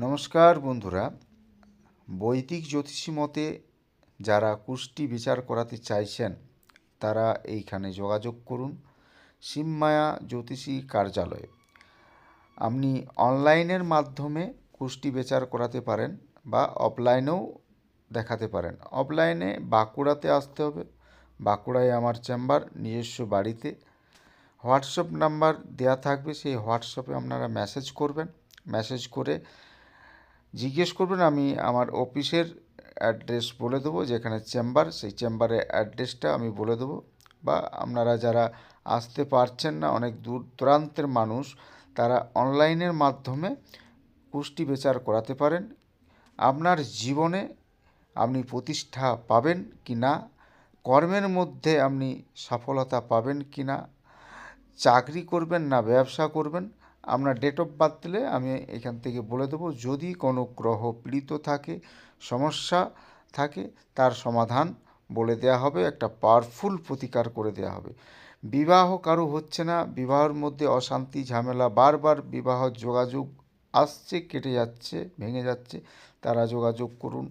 নমস্কার বন্ধুরা। বৈদিক জ্যোতিষী মতে যারা কুষ্টি বিচার করাতে চাইছেন, তারা এইখানে যোগাযোগ করুন। সিমমায়া জ্যোতিষী কার্যালয়ে। আপনি অনলাইনের মাধ্যমে কুষ্টি বিচার করাতে পারেন বা অফলাইনেও দেখাতে পারেন। অফলাইনে বাঁকুড়াতে আসতে হবে। বাঁকুড়ায় আমার চেম্বার, নিজস্ব বাড়িতে। হোয়াটসঅ্যাপ নাম্বার দেয়া থাকবে। সেই হোয়াটসঅ্যাপে আপনারা মেসেজ করবেন। মেসেজ করে জিজ্ঞেস করবেন, আমি আমার অফিসের অ্যাড্রেস বলে দেবো, যেখানে চেম্বার, সেই চেম্বারের অ্যাড্রেসটা আমি বলে দেবো। বা আপনারা যারা আসতে পারছেন না, অনেক দূর দূরান্তের মানুষ, তারা অনলাইনের মাধ্যমে কুষ্টি বিচার করাতে পারেন। আপনার জীবনে আপনি প্রতিষ্ঠা পাবেন কি না, কর্মের মধ্যে আপনি সফলতা পাবেন কি না, চাকরি করবেন না, ব্যবসা করবেন আপনার ডেট অফ বার্থ দিলে আমি এখান থেকে বলে দেবো, যদি কোনো গ্রহ পীড়িত থাকে, সমস্যা থাকে, তার সমাধান বলে দেওয়া হবে, একটা পাওয়ারফুল প্রতিকার করে দেওয়া হবে। বিবাহ কারও হচ্ছে না, বিবাহের মধ্যে অশান্তি, ঝামেলা, বারবার বিবাহ যোগাযোগ আসছে, কেটে যাচ্ছে, ভেঙে যাচ্ছে, তারা যোগাযোগ করুন।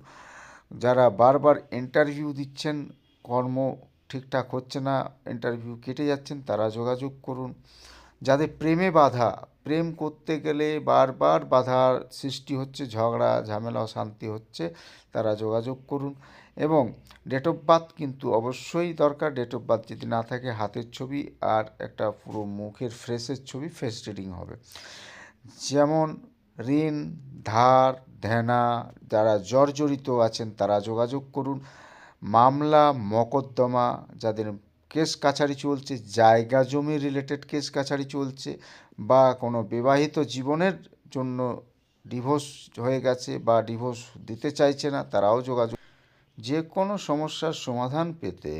যারা বারবার ইন্টারভিউ দিচ্ছেন, কর্ম ঠিকঠাক হচ্ছে না ইন্টারভিউ কেটে যাচ্ছেন, তারা যোগাযোগ করুন। যাদের প্রেমে বাধা প্রেম করতে গেলে বারবার বাধার সৃষ্টি হচ্ছে, ঝগড়া, ঝামেলা, অশান্তি হচ্ছে। তারা যোগাযোগ করুন এবং ডেট অফ বার্থ কিন্তু অবশ্যই দরকার। ডেট অফ বার্থ যদি না থাকে, হাতের ছবি আর একটা পুরো মুখের ফ্রেশের ছবি ফেস রিডিং হবে। যেমন ঋণ, ধার ধ্যানা যারা জর্জরিত আছেন তারা যোগাযোগ করুন। মামলা, মকদ্দমা যাদের কেস কাছারি চলছে, জায়গা জমি রিলেটেড কেস কাছারি চলছে বা কোনো বিবাহিত জীবনের জন্য ডিভোর্স হয়ে গেছে বা ডিভোর্স দিতে চাইছে না, তারাও যোগাযোগ যে কোনো সমস্যার সমাধান পেতে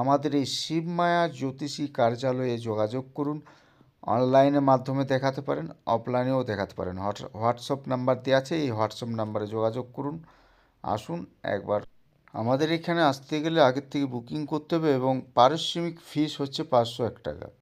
আমাদের এই শিবমায়া জ্যোতিষী কার্যালয়ে যোগাযোগ করুন। অনলাইনের মাধ্যমে দেখাতে পারেন অফলাইনেও দেখাতে পারেন। হোয়াটসঅ্যাপ নাম্বার দেওয়া আছে, এই হোয়াটসঅ্যাপ নাম্বারে যোগাযোগ করুন। আসুন একবার আমাদের এখানে আসতে গেলে আগের থেকে বুকিং করতে হবে এবং পারিশ্রমিক ফিস হচ্ছে পাঁচশো এক টাকা।